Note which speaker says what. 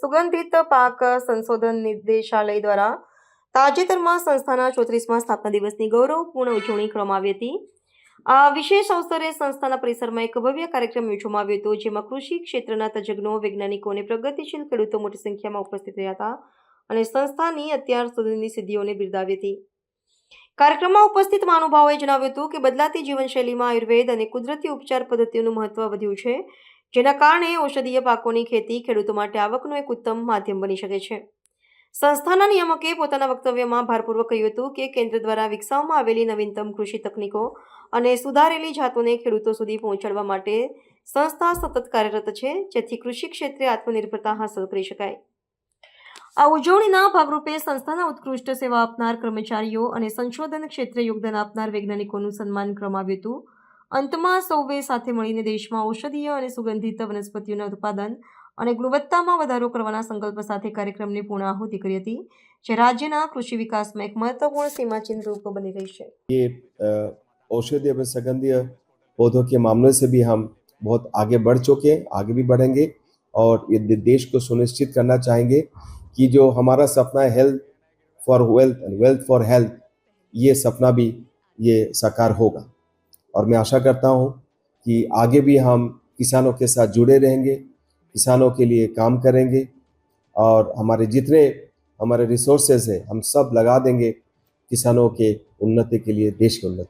Speaker 1: સુગંધિત પાક સંશોધન નિર્દેશાલય દ્વારા તાજેતરમાં સંસ્થાના ચોત્રીસમા સ્થાપના દિવસની ગૌરવપૂર્ણ ઉજવણી કરવામાં આવી હતી. આ વિશેષ અવસરે સંસ્થાના પરિસરમાં એક ભવ્ય કાર્યક્રમ યોજવામાં આવ્યો હતો, જેમાં કૃષિ ક્ષેત્રના તજજ્ઞો, વૈજ્ઞાનિકો અને પ્રગતિશીલ ખેડૂતો મોટી સંખ્યામાં ઉપસ્થિત રહ્યા હતા. અને સંસ્થાની અત્યાર સુધીની સિદ્ધિઓને બિરદાવી હતી. કાર્યક્રમમાં ઉપસ્થિત મહાનુભાવોએ જણાવ્યું હતું કે બદલાતી જીવનશૈલીમાં આયુર્વેદ અને કુદરતી ઉપચાર પદ્ધતિઓનું મહત્વ વધ્યું છે, જેના કારણે ઔષધીય પાકોની ખેતી ખેડૂતો માટે આવકનું એક ઉત્તમ માધ્યમ બની શકે છે. સંસ્થાના નિયામકે પોતાના વક્તવ્યમાં ભારપૂર્વક કહ્યું હતું કે કેન્દ્ર દ્વારા વિકસાવવામાં આવેલી નવીનતમ કૃષિ તકનીકો અને સુધારેલી જાતોને ખેડૂતો સુધી પહોંચાડવા માટે સંસ્થા સતત કાર્યરત છે, જેથી કૃષિ ક્ષેત્રે આત્મનિર્ભરતા હાંસલ કરી શકાય. આ ઉજવણીના ભાગરૂપે સંસ્થાના ઉત્કૃષ્ટ સેવા આપનાર કર્મચારીઓ અને સંશોધન ક્ષેત્રે યોગદાન આપનાર વૈજ્ઞાનિકોનું સન્માન કરવામાં આવ્યું હતું અંતમાં સૌએ સાથે મળીને દેશમાં ઔષધીય અને સુગંધિત વનસ્પતિઓના ઉત્પાદન અને ગુણવત્તામાં વધારો કરવાના સંકલ્પ સાથે કાર્યક્રમની પૂર્ણાહુતિ કરી હતી જે રાજ્યના કૃષિ વિકાસમાં એક મહત્વપૂર્ણ સીમાચિહ્ન રૂપ બની રહી છે
Speaker 2: ये अ, औषधीय व संगंधीय पौधों के मामले से भी हम बहुत आगे बढ़ चुके हैं आगे भी बढ़ेंगे और ये दे- देश को सुनिश्चित करना चाहेंगे कि जो हमारा सपना है health for wealth and wealth for health ये सपना भी ये साकार होगा। और मैं आशा करता हूँ कि आगे भी हम किसानों के साथ जुड़े रहेंगे, किसानों के लिए काम करेंगे, और हमारे जितने हमारे रिसोर्सेज हैं, हम सब लगा देंगे किसानों के उन्नति के लिए, देश की उन्नति